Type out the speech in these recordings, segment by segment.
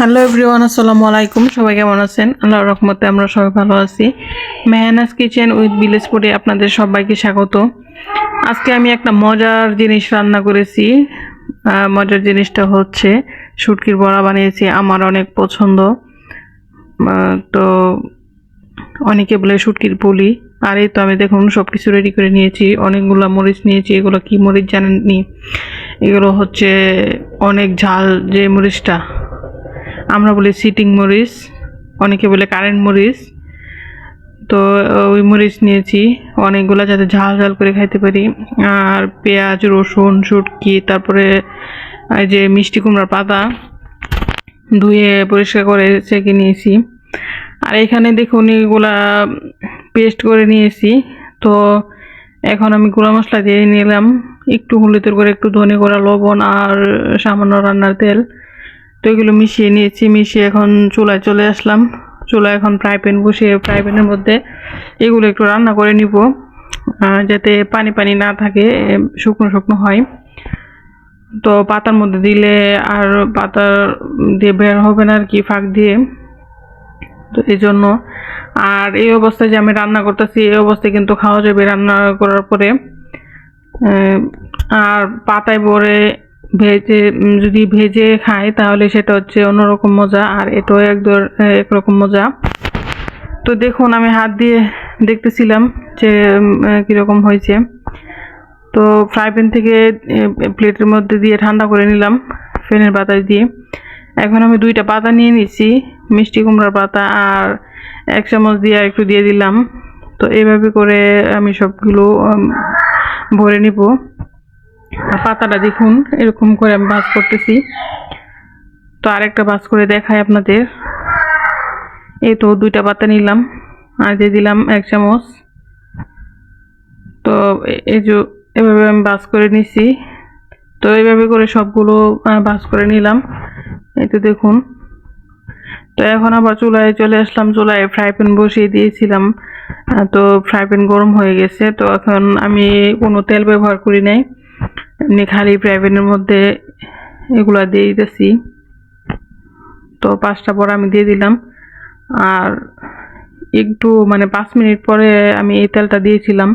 Hello everyone আসসালামু আলাইকুম। সবাই কেমন আছেন? আল্লাহর রহমতে আমরা সবাই ভালো আছি। মেহানাস কিচেন উইথ বিলেজপুরে আপনাদের সবাইকে স্বাগত। আজকে আমি একটা মজার জিনিস রান্না করেছি। মজার জিনিসটা হচ্ছে শুটকির বড়া বানিয়েছি, আমার অনেক পছন্দ। তো অনেকে বলে শুটকির পুলি। আর এই তো আমি দেখুন সব কিছু রেডি করে নিয়েছি। অনেকগুলো মরিচ নিয়েছি, এগুলো কি মরিচ জানেননি? এগুলো হচ্ছে অনেক ঝাল যে মরিচটা। আমরা বলি সিটিং মরিচ, অনেকে বলে কারেন্ট মরিচ। তো ওই মরিচ নিয়েছি, অনেকগুলো যাতে ঝাল ঝাল করে খাইতে পারি। আর পেঁয়াজ, রসুন, শুটকি, তারপরে এই যে মিষ্টি কুমড়ার পাতা, ধুয়ে পরিষ্কার করে চেকে নিয়েছি। আর এখানে দেখুন এগুলা পেস্ট করে নিয়েছি। তো এখন আমি গুঁড়া মশলা দিয়ে নিলাম, একটু হলুদের করে একটু ধনে করা লবণ আর সামান্য রান্নার তেল। তো এগুলো মিশিয়ে নিয়েছি, মিশিয়ে এখন চুলায় চলে আসলাম। চুলায় এখন ফ্রাই প্যান বসিয়ে, ফ্রাই প্যানের মধ্যে এগুলো একটু রান্না করে নিব যাতে পানি পানি না থাকে শুকনো শুকনো হয়। তো পাতার মধ্যে দিলে আর পাতার দিয়ে বের হবে না আর কি, ফাঁক দিয়ে। তো এই জন্য, আর এই অবস্থায় যে আমি রান্না করতেছি, এই অবস্থায় কিন্তু খাওয়া যাবে রান্না করার পরে। আর পাতায় ভরে ভেজে যদি ভেজে খাই তাহলে সেটা হচ্ছে অন্যরকম মজা, আর এটাও এক একরকম মজা। তো দেখুন, আমি হাত দিয়ে দেখতেছিলাম যে কীরকম হয়েছে। তো ফ্রাই প্যান থেকে প্লেটের মধ্যে দিয়ে ঠান্ডা করে নিলাম, ফ্যানের বাতাস দিয়ে। এখন আমি দুইটা পাতা নিয়ে নিচ্ছি, মিষ্টি কুমড়ার পাতা আর এক চামচ দিয়ে একটু দিয়ে দিলাম। তো এইভাবে করে আমি সবগুলো ভরে নিব। পাতাটা দেখুন, এরকম করে আমি ভাজ করতেছি। তো আরেকটা ভাজ করে দেখাই আপনাদের। এই তো দুইটা পাতা নিলাম, আর দিয়ে দিলাম এক চামচ। তো এই যে এভাবে আমি বাস করে নিছি। তো এইভাবে করে সবগুলো বাস করে নিলাম। এই তো দেখুন। তো এখন আবার চুলায় চলে আসলাম, চুলায় ফ্রাই প্যান বসিয়ে দিয়েছিলাম। তো ফ্রাই প্যান গরম হয়ে গেছে, তো এখন আমি কোনো তেল ব্যবহার করি নাই। এমনি খালি প্যানের মধ্যে এগুলা দিয়ে দিতেছি। তো পাঁচটা পর আমি দিয়ে দিলাম। আর একটু মানে পাঁচ মিনিট পরে আমি এই তেলটা দিয়েছিলাম।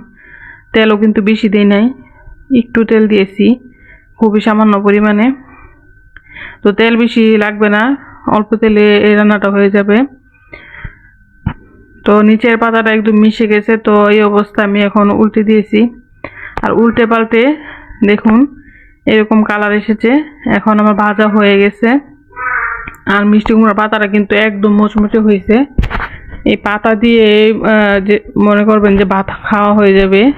তেলও কিন্তু বেশি দিই নাই। একটু তেল দিয়েছি, খুবই সামান্য পরিমাণে। তো তেল বেশি লাগবে না, অল্প তেলে এই রান্নাটা হয়ে যাবে। তো নিচের পাতাটা একদম মিশে গেছে, তো এই অবস্থা আমি এখন উল্টে দিয়েছি। আর উল্টে পাল্টে দেখুন, এরকম কালার এসেছে। এখন আমার ভাজা হয়ে গেছে। আর মিষ্টি কুমড়ার পাতাটা কিন্তু একদম মুচমুচে হয়েছে। এই পাতা দিয়ে যে মনে করবেন যে ভাত খাওয়া হয়ে যাবে।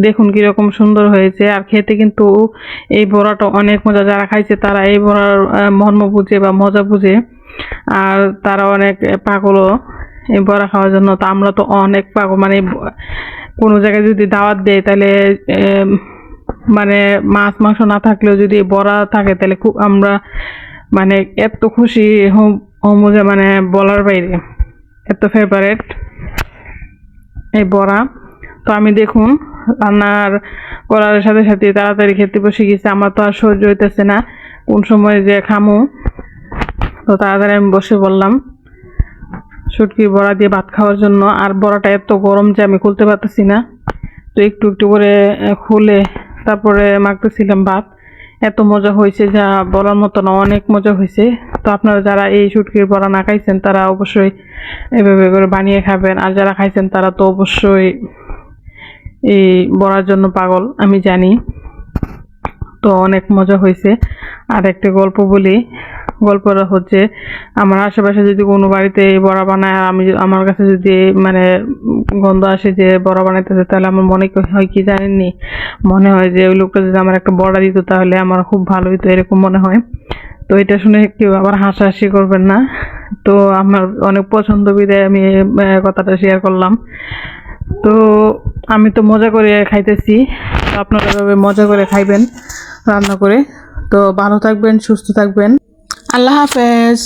দেখুন কীরকম সুন্দর হয়েছে। আর খেতে কিন্তু এই বড়াটা অনেক মজা। যারা খাইছে তারা এই বড়ার মর্ম বুঝে বা মজা বুঝে। আর তারা অনেক পাগলও এই বড়া খাওয়ার জন্য। তো আমরা তো অনেক পাগল। মানে কোনো জায়গায় যদি দাওয়াত দেয়, তাহলে মানে মাছ মাংস না থাকলেও যদি বড়া থাকে, তাহলে খুব আমরা মানে এত খুশি হোম, হমু যে মানে বলার বাইরে। এত ফেভারেট এই বড়া। তো আমি দেখুন, রান্নার করার সাথে সাথে তাড়াতাড়ি খেতে বসে গেছে। আমার তো আর সহ্য হইতেছে না। কোন সময় যে খামু, তো তাড়াতাড়ি আমি বসে বললাম। শুটকির বড়া দিয়ে ভাত খাওয়ার জন্য। আর বড়াটা এত গরম যে আমি খুলতে পারতেছি না। তো একটু একটু করে খুলে তারপরে মাখতেছিলাম ভাত। এত মজা হয়েছে যা বলার মতো না অনেক মজা হয়েছে। তো আপনারা যারা এই শুটকির বড়া না খাইছেন, তারা অবশ্যই এভাবে করে বানিয়ে খাবেন। আর যারা খাইছেন, তারা তো অবশ্যই এই বড়ার জন্য পাগল, আমি জানি। তো অনেক মজা হয়েছে। আর একটা গল্প বলি গল্পটা হচ্ছে। আমার আশেপাশে যদি কোনো বাড়িতে বড়া বানায়, আর আমি আমার কাছে যদি মানে গন্ধ আসে যে বড়া বানাইতেছে, তাহলে আমার মনে হয় কি জানেননি? মনে হয় যে ওই লোকটা যদি আমার একটা বড়া দিত, তাহলে আমার খুব ভালো হতো এরকম মনে হয়। তো এটা শুনে কেউ আবার হাসাহাসি করবেন না। তো আমার অনেক পছন্দ বিদায় আমি কথাটা শেয়ার করলাম। তো আমি তো মজা করে খাইতেছি। আপনারা মজা করে খাইবেন, রান্না করে। তো ভালো থাকবেন, সুস্থ থাকবেন। আল্লাহ হাফেজ